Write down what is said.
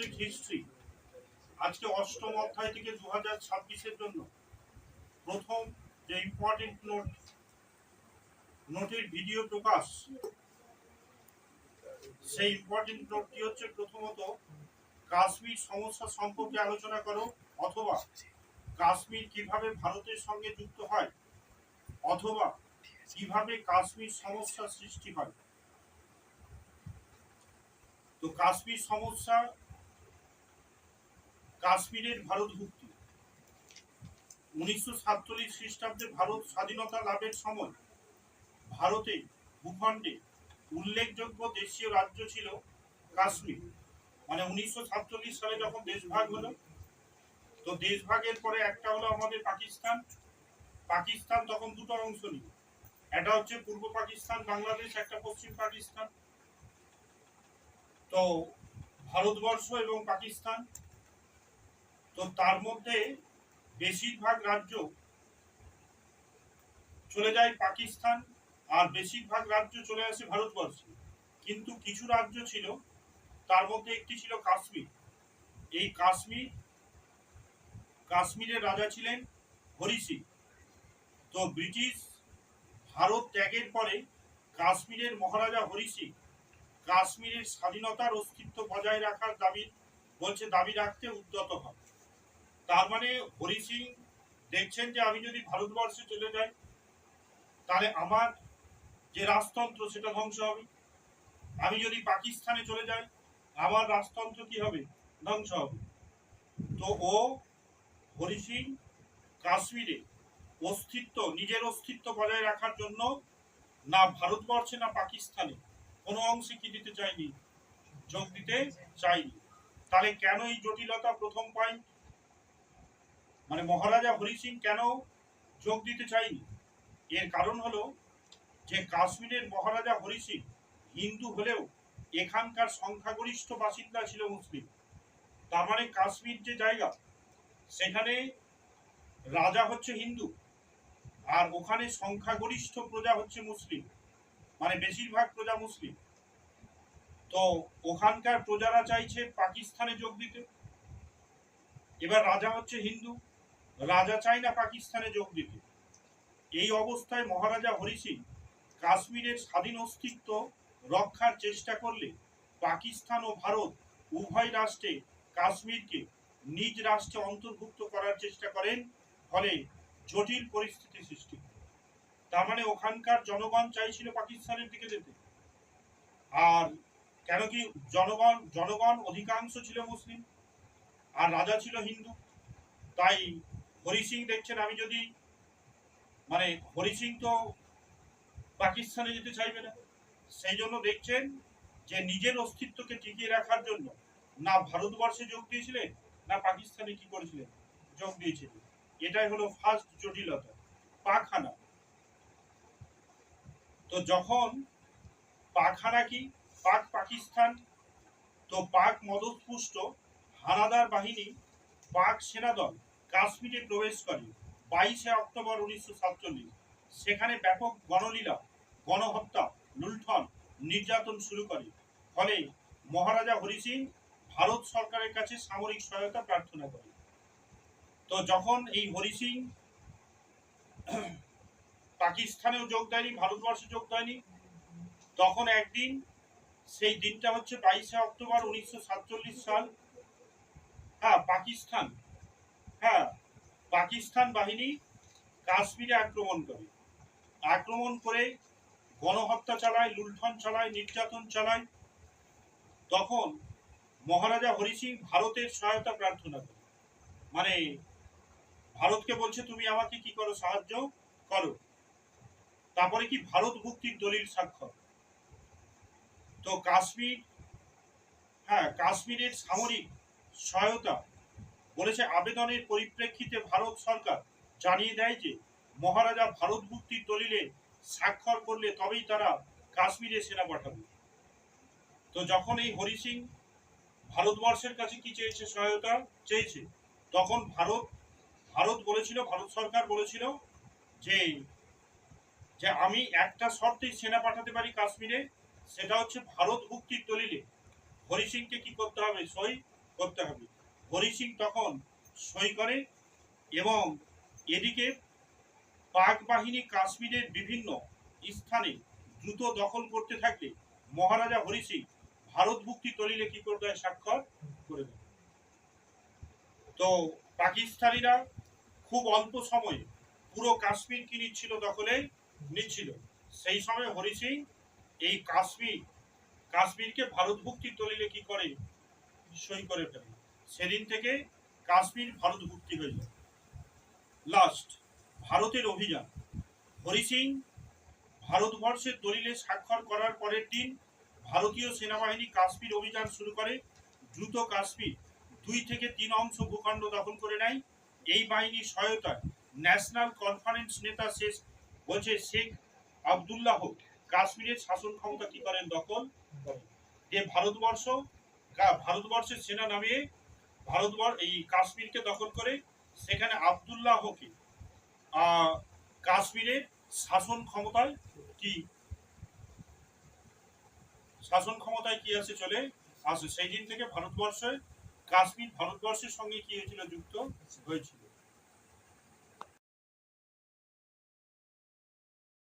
Subject history আজকে অষ্টম অধ্যায় থেকে দু হাজার ছাব্বিশের জন্য প্রথম যে ইম্পর্টেন্ট নোট নোটের ভিডিও প্রকাশ, সেই ইম্পর্টেন্ট নোটটি হচ্ছে প্রথমত কাশ্মীর সমস্যা সম্পর্কে আলোচনা করো অথবা কাশ্মীর কীভাবে ভারতের সঙ্গে যুক্ত হয় অথবা কীভাবে কাশ্মীর সমস্যা সৃষ্টি হয়। তো কাশ্মীর সমস্যা কাশ্মীরের ভারতভুক্তি উনিশশো সাতচল্লিশ খ্রিস্টাব্দে ভারত স্বাধীনতা লাভের সময় ভারতে, ভূখণ্ডে উল্লেখযোগ্য দেশীয় রাজ্য ছিল কাশ্মীর। মানে উনিশশো সাতচল্লিশ সালে যখন দেশভাগ হলো, তো দেশভাগের পরে একটা হলো আমাদের পাকিস্তান। পাকিস্তান তখন দুটো অংশ নিল। একটা হচ্ছে পূর্ব পাকিস্তান, বাংলাদেশ, একটা পশ্চিম পাকিস্তান। তো ভারতবর্ষ এবং পাকিস্তান তো তার মধ্যে বেশিরভাগ রাজ্য চলে যায় পাকিস্তান, আর বেশিরভাগ রাজ্য চলে আসে ভারতবর্ষে। কিন্তু কিছু রাজ্য ছিল, তার মধ্যে একটি ছিল কাশ্মীর। এই কাশ্মীর, কাশ্মীরের রাজা ছিলেন হরি সিং। তো ব্রিটিশ ভারত ত্যাগের পরে কাশ্মীরের মহারাজা হরি সিং কাশ্মীরের স্বাধীনতার অস্তিত্ব বজায় রাখার দাবি, বলছে দাবি রাখতে উদ্যত হয় তার মানে হরি সিং দেখছেন যে আমি যদি ভারতবর্ষে চলে যাই, তাহলে আমার যে রাজতন্ত্র সেটা ধ্বংস হবে। আমি যদি পাকিস্তানে চলে যাই, আমার রাজতন্ত্র কি হবে? ধ্বংস হবে। তো ও হরি সিং কাশ্মীরে অস্তিত্ব, নিজের অস্তিত্ব বজায় রাখার জন্য না ভারতবর্ষে, না পাকিস্তানে কোনো অংশে কি দিতে চাইনি? যোগ দিতে চাইনি। তাহলে কেন এই জটিলতা প্রথম পয়েন্ট মানে মহারাজা হরি সিং কেন যোগ দিতে চাইনি এর কারণ হলো যে কাশ্মীরের মহারাজা হরি সিং হিন্দু হলেও এখানকার সংখ্যাগরিষ্ঠ বাসিন্দা ছিল মুসলিম। তার মানে কাশ্মীর যে জায়গা, সেখানে রাজা হচ্ছে হিন্দু আর ওখানে সংখ্যাগরিষ্ঠ প্রজা হচ্ছে মুসলিম মানে বেশিরভাগ প্রজা মুসলিম। তো ওখানকার প্রজারা চাইছে পাকিস্তানে যোগ দিতে। এবার রাজা হচ্ছে হিন্দু। রাজা চায় না পাকিস্তানে যোগ দিতে। এই অবস্থায় মহারাজা হরি সিং কাশ্মীরের স্বাধীন অস্তিত্ব রক্ষার চেষ্টা করলে পাকিস্তান ও ভারত উভয় রাষ্ট্রে কাশ্মীরকে নিজ রাষ্ট্রে অন্তর্ভুক্ত করার চেষ্টা করেন, ফলে জটিল পরিস্থিতি সৃষ্টি তার মানে ওখানকার জনগণ চাইছিল পাকিস্তানের দিকে যেতে। আর কেন কি জনগণ জনগণ অধিকাংশ ছিল মুসলিম, আর রাজা ছিল হিন্দু। তাই হরি সিং দেখছেন, আমি যদি মানে হরি সিং তো পাকিস্তানে যেতে চাইবে না। সেই জন্য দেখছেন যে নিজের অস্তিত্বকে টিকিয়ে রাখার জন্য না ভারতবর্ষে যোগ দিয়েছিলেন, না পাকিস্তানে কি করেছিলেন, যোগ দিয়েছিলেন। এটাই হলো ফার্স্ট জটিলতা, পাখানা। তো যখন পাখানা কি, পাক পাকিস্তান, তো পাক মদতপুষ্ট হানাদার বাহিনী, পাক সেনাদল কাশ্মীরে প্রবেশ করে বাইশে অক্টোবর উনিশশো সাতচল্লিশ। সেখানে ব্যাপক গণলীলা, গণহত্যা, লুণ্ঠন, নির্যাতন শুরু করে। ফলে মহারাজা হরি সিং ভারত সরকারের কাছে সামরিক সহায়তা প্রার্থনা করে তো যখন এই হরি সিং পাকিস্তানেও যোগ দেয়নি, ভারতবর্ষে যোগ দেয়নি, তখন একদিন সেই দিনটা হচ্ছে বাইশে অক্টোবর উনিশশো সাতচল্লিশ সাল হ্যাঁ পাকিস্তান হ্যাঁ পাকিস্তান বাহিনী কাশ্মীরে আক্রমণ করে। আক্রমণ করে গণহত্যা চালায়, লুণ্ঠন চালায়, নির্যাতন চালায়। তখন মহারাজা হরি সিং ভারতের সহায়তা প্রার্থনা করে। মানে ভারতকে বলছে, তুমি আমাকে কি করো? সাহায্য করো। তারপরে কি ভারত মুক্তির দলিল স্বাক্ষর। তো কাশ্মীর হ্যাঁ কাশ্মীরের সামরিক সহায়তা বলেছে আবেদনের পরিপ্রেক্ষিতে ভারত সরকার জানিয়ে দেয় যে মহারাজা ভারত মুক্তির দলিলে স্বাক্ষর করলে তবেই তারা কাশ্মীরে সেনা পাঠাবে। তো যখন এই হরি সিং ভারতবর্ষের কাছে কি চেয়েছে সহায়তা? চেয়েছে। তখন ভারত ভারত বলেছিল, ভারত সরকার বলেছিল যে যে আমি একটা শর্তেই সেনা পাঠাতে পারি কাশ্মীরে, সেটা হচ্ছে ভারত মুক্তির দলিলে হরি সিংকে কি করতে হবে? সই করতে হবে। হরি সিং তখন সই করে এবং এদিকে পাক বাহিনী কাশ্মীরের বিভিন্ন স্থানে দ্রুত দখল করতে থাকলে মহারাজা হরি সিং ভারত মুক্তি দলিলে কি করে দেয় স্বাক্ষর করে দেয়। তো পাকিস্তানিরা খুব অল্প সময়ে পুরো কাশ্মীর কি নিচ্ছিল দখলে? নিচ্ছিল। সেই সময় হরি সিং এই কাশ্মীর, কাশ্মীরকে ভারত মুক্তির দলিলে কি করে সই করে ফেলে। সেদিন থেকে কাশ্মীর ভারত মুক্তি হয়ে যায় লাস্ট ভারতের অভিযান। হরি সিং ভারতবর্ষের দলিলে স্বাক্ষর করার পরের দিন ভারতীয় সেনাবাহিনী কাশ্মীর অভিযান শুরু করে। দ্রুত কাশ্মীর দুই থেকে তিন অংশ ভূখণ্ড দখল করে নেয়। এই বাহিনীর সহায়তায় ন্যাশনাল কনফারেন্স নেতা শেষ বলছে শেখ আবদুল্লাহ কাশ্মীরের শাসন ক্ষমতা কি করেন দখল? যে ভারতবর্ষ ভারতবর্ষের সেনা নামিয়ে ভারতবর্ষ এই কাশ্মীরকে দখল করে, সেখানে আবদুল্লাহকে কাশ্মীরের শাসন ক্ষমতায় কি? শাসন ক্ষমতায় কি আছে চলে? আসে। সেই দিন থেকে ভারতবর্ষে, কাশ্মীর ভারতবর্ষের সঙ্গে কি হয়েছিল? যুক্ত হয়েছিল।